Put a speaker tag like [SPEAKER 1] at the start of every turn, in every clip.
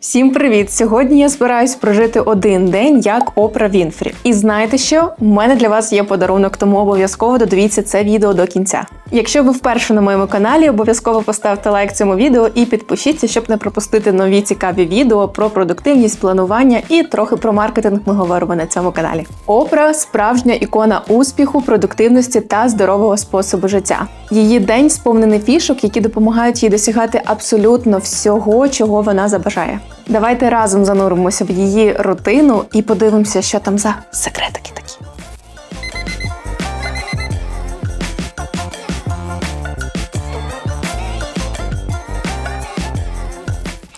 [SPEAKER 1] Всім привіт! Сьогодні я збираюсь прожити один день як Опра Вінфрі. І знаєте що? У мене для вас є подарунок, тому обов'язково додивіться це відео до кінця. Якщо ви вперше на моєму каналі, обов'язково поставте лайк цьому відео і підпишіться, щоб не пропустити нові цікаві відео про продуктивність, планування і трохи про маркетинг ми говоримо на цьому каналі. Опра справжня ікона успіху, продуктивності та здорового способу життя. Її день сповнений фішок, які допомагають їй досягати абсолютно всього, чого вона забажає. Давайте разом зануримося в її рутину і подивимося, що там за секретики такі.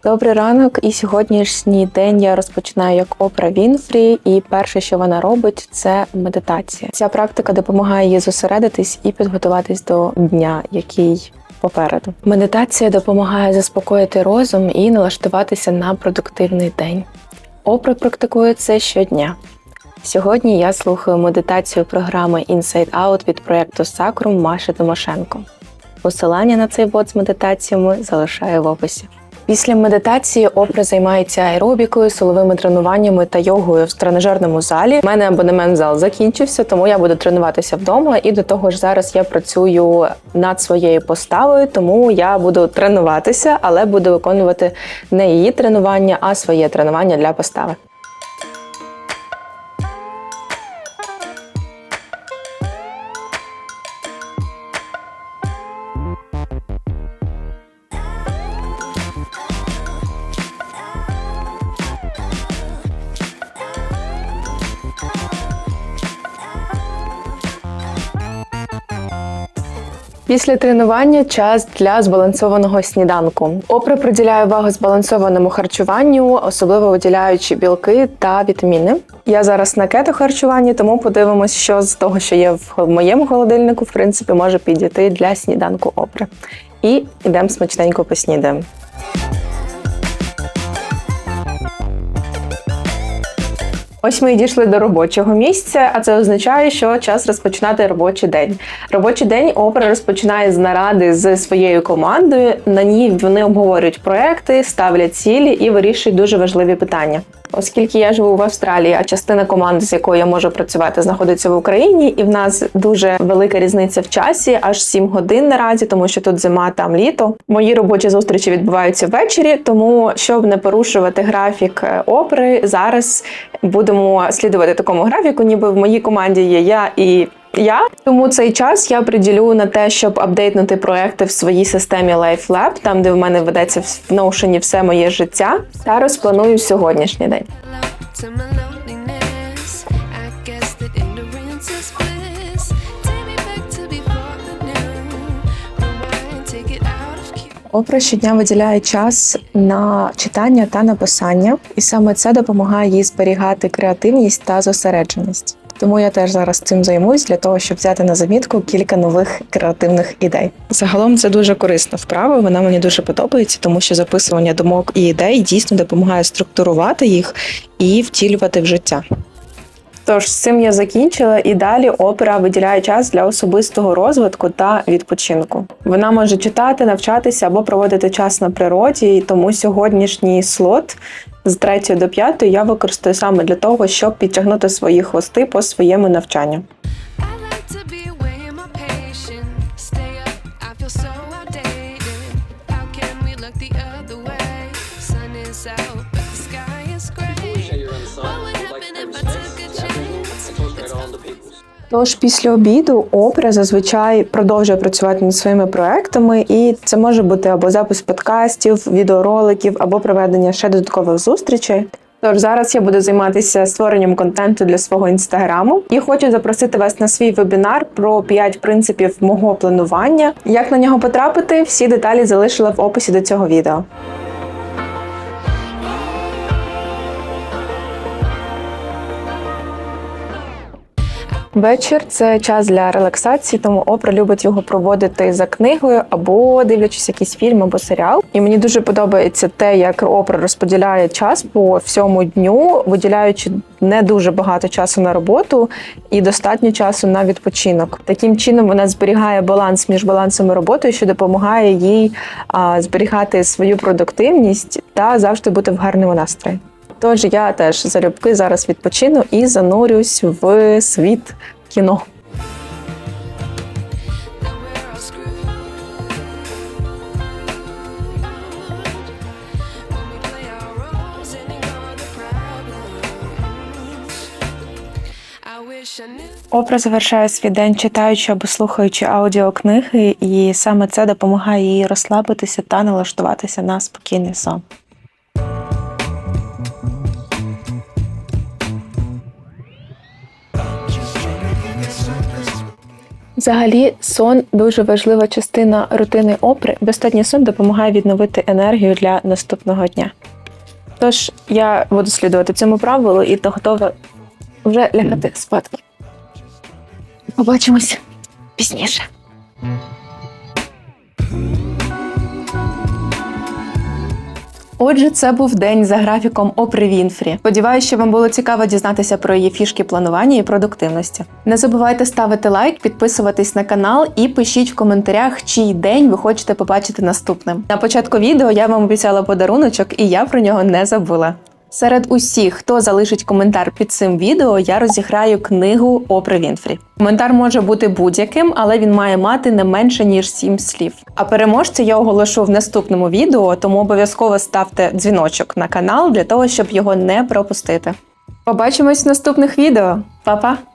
[SPEAKER 1] Добрий ранок, і сьогоднішній день я розпочинаю як Опра Вінфрі, і перше, що вона робить, це медитація. Ця практика допомагає їй зосередитись і підготуватись до дня, який попереду. Медитація допомагає заспокоїти розум і налаштуватися на продуктивний день. Опра практикує це щодня. Сьогодні я слухаю медитацію програми Inside Out від проєкту Sacrum Маші Тимошенко. Посилання на цей бот з медитаціями залишаю в описі. Після медитації Опра займається аеробікою, силовими тренуваннями та йогою в тренажерному залі. У мене абонемент зал закінчився, тому я буду тренуватися вдома. І до того ж, зараз я працюю над своєю поставою, тому я буду тренуватися, але буду виконувати не її тренування, а своє тренування для постави. Після тренування час для збалансованого сніданку. Опра приділяє увагу збалансованому харчуванню, особливо виділяючи білки та вітаміни. Я зараз на кето харчуванні, тому подивимось, що з того, що є в моєму холодильнику, в принципі, може підійти для сніданку опри. І йдемо смачненько поснідаємо. Ось ми і дійшли до робочого місця, а це означає, що час розпочинати робочий день. Робочий день опера розпочинає з наради з своєю командою. На ній вони обговорюють проекти, ставлять цілі і вирішують дуже важливі питання. Оскільки я живу в Австралії, а частина команди, з якою я можу працювати, знаходиться в Україні, і в нас дуже велика різниця в часі, аж 7 годин наразі, тому що тут зима, там літо. Мої робочі зустрічі відбуваються ввечері, тому щоб не порушувати графік опри опери, зараз будемо слідувати такому графіку, ніби в моїй команді є я і. Я тому цей час я приділю на те, щоб апдейтнути проекти в своїй системі LifeLab, там де в мене ведеться в Notion все моє життя, та розпланую сьогоднішній день. Опра щодня виділяє час на читання та написання, і саме це допомагає їй зберігати креативність та зосередженість. Тому я теж зараз цим займусь для того, щоб взяти на замітку кілька нових креативних ідей. Загалом це дуже корисна вправа. Вона мені дуже подобається, тому що записування думок і ідей дійсно допомагає структурувати їх і втілювати в життя. Тож з цим я закінчила, і далі опера виділяє час для особистого розвитку та відпочинку. Вона може читати, навчатися або проводити час на природі, і тому сьогоднішній слот з 3 до 5 я використаю саме для того, щоб підтягнути свої хвости по своєму навчанню. Тож після обіду опера зазвичай продовжує працювати над своїми проектами, і це може бути або запис подкастів, відеороликів, або проведення ще додаткових зустрічей. Тож зараз я буду займатися створенням контенту для свого інстаграму і хочу запросити вас на свій вебінар про 5 принципів мого планування. Як на нього потрапити, всі деталі залишила в описі до цього відео. Вечір це час для релаксації, тому Опра любить його проводити за книгою або дивлячись якийсь фільм або серіал. І мені дуже подобається те, як Опра розподіляє час по всьому дню, виділяючи не дуже багато часу на роботу і достатньо часу на відпочинок. Таким чином вона зберігає баланс між балансом і роботою, що допомагає їй а, зберігати свою продуктивність та завжди бути в гарному настрої. Тож я теж залюбки зараз відпочину і занурюсь в світ кіно. Опра завершає свій день читаючи або слухаючи аудіокниги, і саме це допомагає їй розслабитися та налаштуватися на спокійний сон. Взагалі, сон дуже важлива частина рутини опри. Достатній сон допомагає відновити енергію для наступного дня. Тож я буду слідувати цьому правилу і то готова вже лягати спадки. Побачимось пізніше. Отже, це був день за графіком Опри Вінфрі. Сподіваюся, що вам було цікаво дізнатися про її фішки планування і продуктивності. Не забувайте ставити лайк, підписуватись на канал і пишіть в коментарях, чий день ви хочете побачити наступним. На початку відео я вам обіцяла подаруночок, і я про нього не забула. Серед усіх, хто залишить коментар під цим відео, я розіграю книгу Опри Вінфрі. Коментар може бути будь-яким, але він має мати не менше ніж 7 слів. А переможця я оголошу в наступному відео, тому обов'язково ставте дзвіночок на канал для того, щоб його не пропустити. Побачимось в наступних відео. Па-па!